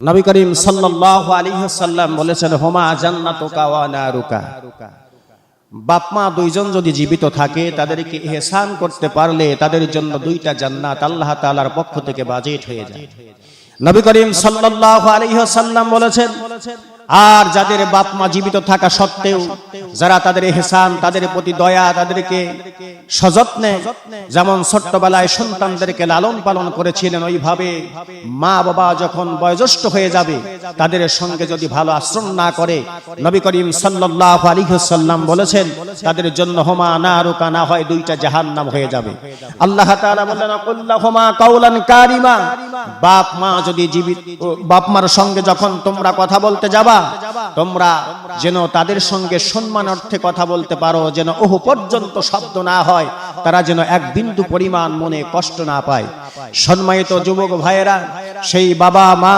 নবী করিম সাল্লাল্লাহু আলাইহি সাল্লাম বলেছেন, হোমা জান্নাতুকা ওয়া নারুকা? বাপ, মা দুইজন যদি জীবিত থাকে, তাদেরকে এহসান করতে পারলে তাদের জন্য দুইটা জান্নাত আল্লাহ তালার পক্ষ থেকে বাজেট হয়ে যায়। নবী করিম আলাইহি সাল্লাম বলেছেন আর যাদের বাপ মা জীবিত থাকা সত্ত্বেও, যারা তাদের এহসান, তাদের প্রতি দয়া, তাদেরকে সযত্নে, যেমন ছোট্টবেলায় সন্তানদেরকে লালন পালন করেছিলেন, ওইভাবে মা বাবা যখন বয়োজ্যেষ্ঠ হয়ে যাবে, তাদের সঙ্গে যদি ভালো আশ্রম না করে, নবী করিম সাল্লাল্লাহু আলাইহি সাল্লাম বলেছেন, তাদের জন্য হোমা না রুকা না হয় দুইটা জাহান্নাম হয়ে যাবে। আল্লাহ বললেন কারিমা। বাপ মা যদি জীবিত, বাপ মার সঙ্গে যখন তোমরা কথা বলতে যাবা তোমরা যেন তাদের সঙ্গে সম্মান অর্থে কথা বলতে পারো যেন ওহ পর্যন্ত শব্দ না হয় তারা যেন এক বিন্দু পরিমাণ মনে কষ্ট না পায়। সম্মানিত যুবক ভাইয়েরা সেই বাবা মা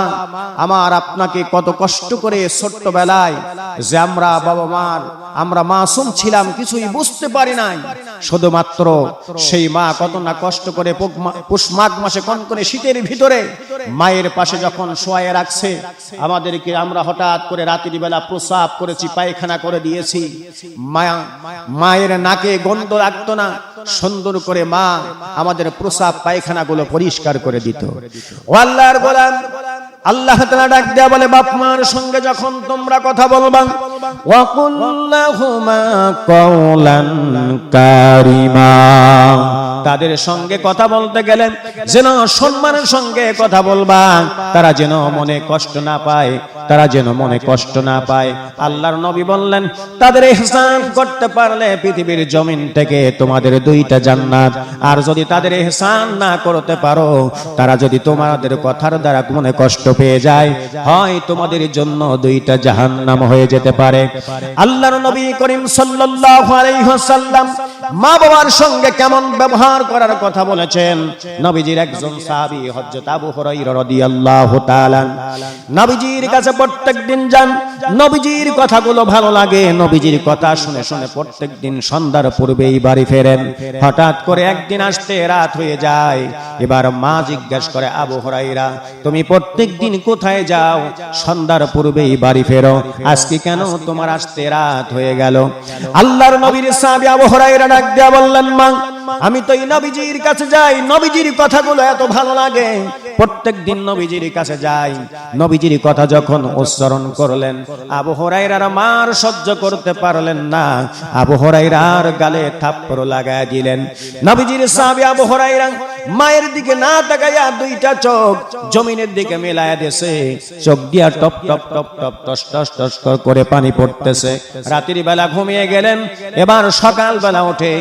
আমার আপনাকে কত কষ্ট করে ছোট্টবেলায় যে আমরা বাবা মার আমরা মাসুম ছিলাম, কিছুই বুঝতে পারি নাই। শুধুমাত্র সেই মা কত না কষ্ট করে পুক- পুষ মাঘ মাসে কন করে শীতের ভিতরে মায়ের পাশে যখন শোয়ায় রাখছে, আমাদেরকে আমরা হঠাৎ করে রাত্রি বেলা প্রসাব করেছি, পায়খানা করে দিয়েছি। মায়া, মায়ের নাকে গন্ধ লাগতো না, সুন্দর করে মা আমাদের প্রসাব পায়খানাগুলো পরিষ্কার করে দিত। ও আল্লাহর গোলাম আল্লাহ তাআলা ডাক দেয়া বলে, বাপ মার সঙ্গে যখন তোমরা কথা বলবা, ওয়াকুল্লাহুমা কাউলান কারিমা। তাদের সঙ্গে কথা বলতে গেলেন, যেন সম্মানের সঙ্গে কথা বলবা। তারা যেন মনে কষ্ট না পায়, তারা যেন মনে কষ্ট না পায়। আল্লাহর নবী বললেন, তাদের ইহসান করতে পারলে পৃথিবীর জমিন থেকে তোমাদের দুইটা জান্নাত। আর যদি তাদের ইহসান না করতে পারো, তারা যদি তোমাদের কথার দ্বারা মনে কষ্ট পেয়ে যায়, হয় তোমাদের জন্য দুইটা জাহান্নাম হয়ে যেতে পারে। আল্লাহর নবী করিম সাল্লাল্লাহু আলাইহি ওয়াসাল্লাম মা বাবার সঙ্গে কেমন ব্যবহার করার কথা বলেছেন? নবীজির একজন সাহাবী হযরত আবু হুরায়রা রাদিয়াল্লাহু তাআলা নবীজির কাছে প্রত্যেকদিন যান। নবীজির কথাগুলো ভালো লাগে। নবীজির কথা শুনে শুনে প্রত্যেকদিন সন্ধ্যার পূর্বেই বাড়ি ফেরেন। হঠাৎ করে একদিন আসতে রাত হয়ে যায়। এবার মা জিজ্ঞাসা করে, আবু হুরায়রা, তুমি প্রত্যেকদিন কোথায় যাও? সন্ধ্যার পূর্বেই বাড়ি ফেরো। আজকে কেন তোমার আসতে রাত হয়ে গেল? আল্লাহর নবীর সাহাবী আবু হুরায়রা ডাক দিয়া বললেন মা আমি তো এই নবীজির কাছে যাই, নবীজির কথাগুলো এত ভালো লাগে। প্রত্যেক দিন নবীজির কাছে যাই। নবীজির কথা যখন উচ্চারণ করলেন, আবু হরাইরার মার সহ্য করতে পারলেন না। আবু হরাইরার গালে থাপ্পড় লাগায় দিলেন। নবীজির সাহাবী আবু হরাইরা মায়ের দিকে না তাকাইয়া দুইটা চোখ জমিনের দিকে মেলায়া দেছে চোখ দিয়া টপ টপ টপ টপ, টস টস টস করে পানি পড়তেছে। রাত্রি বেলা ঘুমিয়ে গেলেন। এবার সকাল বেলা উঠে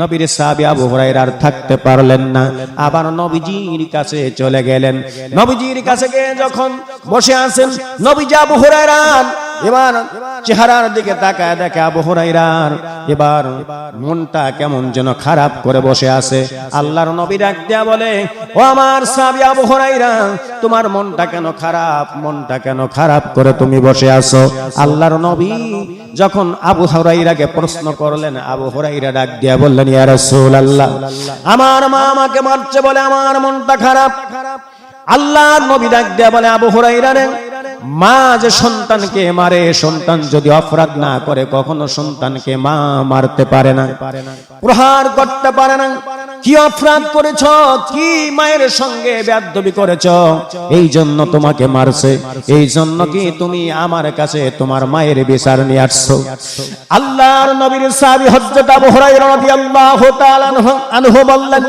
নবীর সাহাবী আবু হুরায়রা আর থাকতে পারলেন না। আবার নবীজির কাছে চলে গেলেন। নবীজির কাছে গিয়ে যখন বসে আছেন, নবীজি আবু হুরায়রা এবার চেহারার দিকে তাকায় দেখে আবু হুরায়রার। এবার মনটা কেমন যেন খারাপ করে বসে আছে। আল্লাহর নবী ডাক দেয়া বলে, ও আমার সাহাবী আবু হুরায়রা, তোমার মনটা কেন খারাপ? মনটা কেন খারাপ করে তুমি বসে আছো? আল্লাহর নবী যখন আবু হুরাইরাকে প্রশ্ন করলেন, আবু হুরাইরা ডাক দিয়া বললেন, ইয়া রাসূলুল্লাহ, আমার মা আমাকে মারছে বলে আমার মনটা খারাপ? আল্লাহর নবী ডাক দিয়া বলে, আবু হরাইরা রে মা যে সন্তানকে মারে, সন্তান যদি অপরাধ না করে, কখনো সন্তানকে মা মারতে পারে না। প্রহার করতে পারে না। কি অপরাধ করেছ? কি মায়ের সঙ্গে বেয়াদবি করেছ? এই জন্য তোমাকে মারছে। এই জন্য কি তুমি আমার কাছে তোমার মায়ের বিচার নিয়ে আসছো? আল্লাহর নবীর সাহাবী হযরত আবু হুরায়রা রাদিয়াল্লাহু তাআলা আনহু বললেন,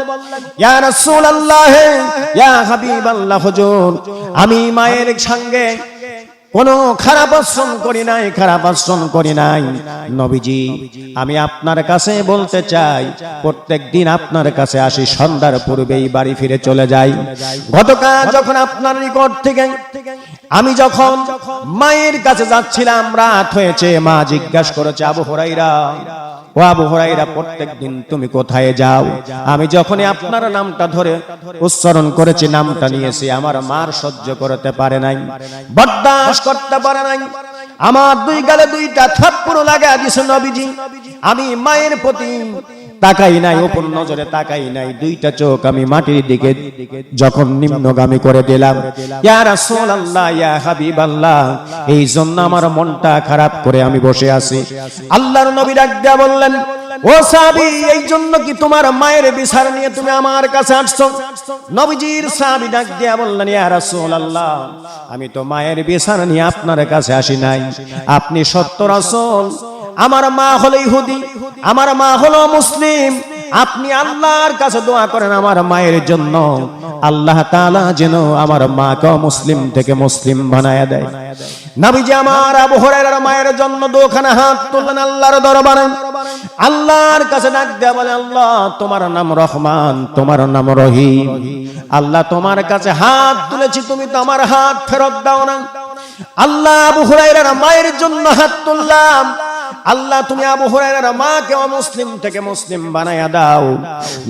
ইয়া রাসূলুল্লাহ, ইয়া হাবিবাল্লাহ, হুজুর, আমি মায়ের সঙ্গে কোনো খারাপ আশ্রম করি নাই, খারাপ আশ্রম করি নাই। নবীজি, আমি আপনার কাছে বলতে চাই, প্রত্যেক দিন আপনার কাছে আসি, সন্ধ্যার পূর্বেই বাড়ি ফিরে চলে যাই। গতকাল যখন আপনার নিকট থেকে আমি যখন মায়ের কাছে যাচ্ছিলাম, রাত হয়েছে, মা জিজ্ঞাসা করেছে, আবু হরাইরা ও আবু হরাইরা প্রত্যেক দিন তুমি কোথায় যাও? আমি যখনই আপনার নামটা ধরে উচ্চারণ করেছি, নামটা নিয়েছি, আমার মার সহ্য করতে পারে নাই বরদাস করতে পারে নাই। আমার দুই গালে দুইটা থাপ্পড় লাগা দিছে নবীজি। আমি মায়ের প্রতি তাকাই নাই, ওপর নজরে তাকাই নাই। দুইটা চোখ আমি মাটির দিকে যখন নিম্নগামী করে দিলাম। ইয়া রাসূলুল্লাহ, ইয়া হাবিবাল্লাহ, এই জন্য আমার মনটা খারাপ করে আমি বসে আছি। আল্লাহর নবী ডাক বললেন, ও সাহাবী, এই জন্য কি তোমার মায়ের বিচার নিয়ে তুমি আমার কাছে আসছো? নবীজির সাহাবী ডাক দিয়া বললেন, ইয়া রাসূলুল্লাহ, আমি তো মায়ের বিচার নিয়ে আপনার কাছে আসি নাই। আপনি সত্য রাসূল আমার মা হলো ইহুদি, আমার মা হলো মুসলিম। আপনি আল্লাহর কাছে দোয়া করেন আমার মায়ের জন্য। আল্লাহ তাআলা যেন আমার মাকে মুসলিম থেকে মুসলিম বানায় দেয়। আমার আবু মায়ের জন্য হাত আল্লাহর দরবারে। আল্লাহর কাছে ডাক দেয়া বলে, আল্লাহ, তোমার নাম রহমান, তোমার নাম রহিম। আল্লাহ, তোমার কাছে হাত তুলেছি, তুমি তো আমার হাত ফেরত দাও না। আল্লাহ আবু হুরায়রার মায়ের জন্য হাত তুললাম। আল্লাহ, তুমি আবু হুরায়রার মাকে অমুসলিম থেকে মুসলিম বানায়া দাও।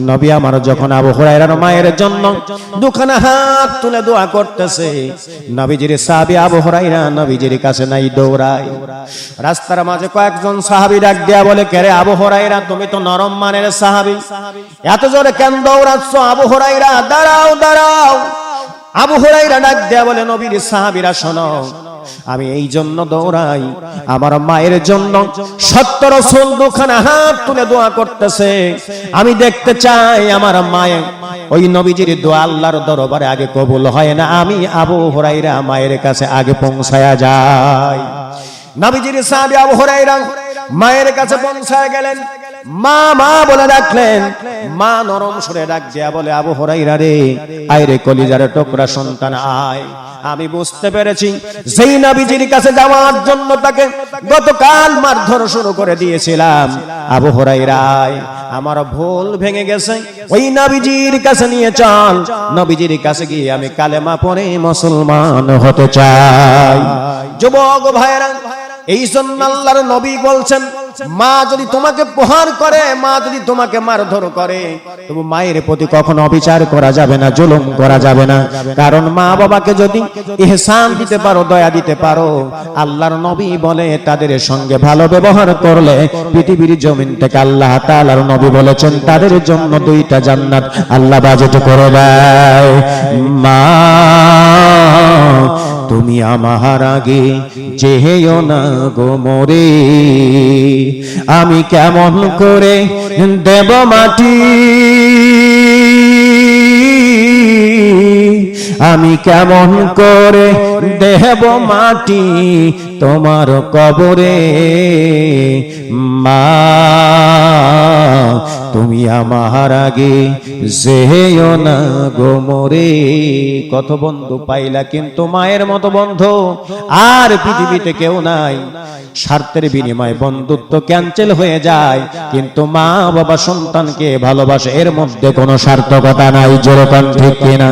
নবী আমার যখন আবু হুরায়রার মায়ের জন্য দুখানা হাত তুলে দোয়া করতেছে, নবীজির সাহাবী আবু হুরায়রা নবীজির কাছে নাই দৌড়ায়। রাস্তার মাঝে কয়েকজন সাহাবী ডাক দেয়া বলে কেরে আবু হুরায়রা, তুমি তো নরম মানের সাহাবী। এত জোরে কেন দৌড়াচ্ছ আবু হুরায়রা? দাঁড়াও দাঁড়াও। আবু হুরায়রা ডাক দেয়া বলে, নবীর সাহাবীরা, শোনো আমি এই জন্য দৌড়াই। আমার মায়ের জন্য সত্তর রসুল দুখানা হাত তুলে দোয়া করতেছে। আমি দেখতে চাই আমার মায়ে, ওই নবীজির দোয়া আল্লাহর দরবারে আগে কবুল হয় না। আমি আবু হরাইরা মায়ের কাছে আগে পৌঁছায়া যাই। নবীজির সাহাবী আবু হরাইরা মায়ের কাছে পৌঁছায় গেলেন। মা মা বলে ডাকলেন। মা নরম সুরে ডাক দিয়া বলে, আবু হরাইরা রে, আয় রে কলিজার টুকরা সন্তান, আয়। আমি বুঝতে পেরেছি, যেই নাবিজির কাছে যাওয়ার জন্য তাকে গতকাল মারধর শুরু করে দিয়েছিলাম। আবু হরাইরায় আমার ভুল ভেঙে গেছে। ওই নাবিজির কাছে নিয়ে চল। নবীজির কাছে গিয়ে আমি কালেমা পড়ে মুসলমান হতে চাই। যুবক ভাইরা এই জন্য আল্লাহর নবী বলছেন মা যদি তোমাকে প্রহার করে, মা যদি তোমাকে মারধর করে, তবু মায়ের প্রতি কখনো অবিচার করা যাবে না, জুলুম করা যাবে না। কারণ মা বাবাকে যদি ইহসান দিতে পারো, দয়া দিতে পারো, আল্লাহর নবী বলে তাদের সঙ্গে ভালো ব্যবহার করলে পৃথিবীর জমিন থেকে আল্লাহ তাআলার নবী বলেছেন, তাদের জন্য দুইটা জান্নাত আল্লাহ বাজেট করে দেয়। মা তুমি আমার আগে চেহেও না গো মরে। আমি কেমন করে দেব মাটি? আমি কেমন করে দেব মাটি তোমার কবরে? মা, তুমি আমার আগে যেও না গো মোরে। কত বন্ধু পাইলা কিন্তু মায়ের মতো বন্ধু, আর পৃথিবীতে কেউ নাই। স্বার্থের বিনিময়ে বন্ধুত্ব ক্যান্সেল হয়ে যায়, কিন্তু মা বাবা সন্তানকে ভালোবাসে, এর মধ্যে কোনো সার্থকতা নাই যেরকম ঠিক কিনা?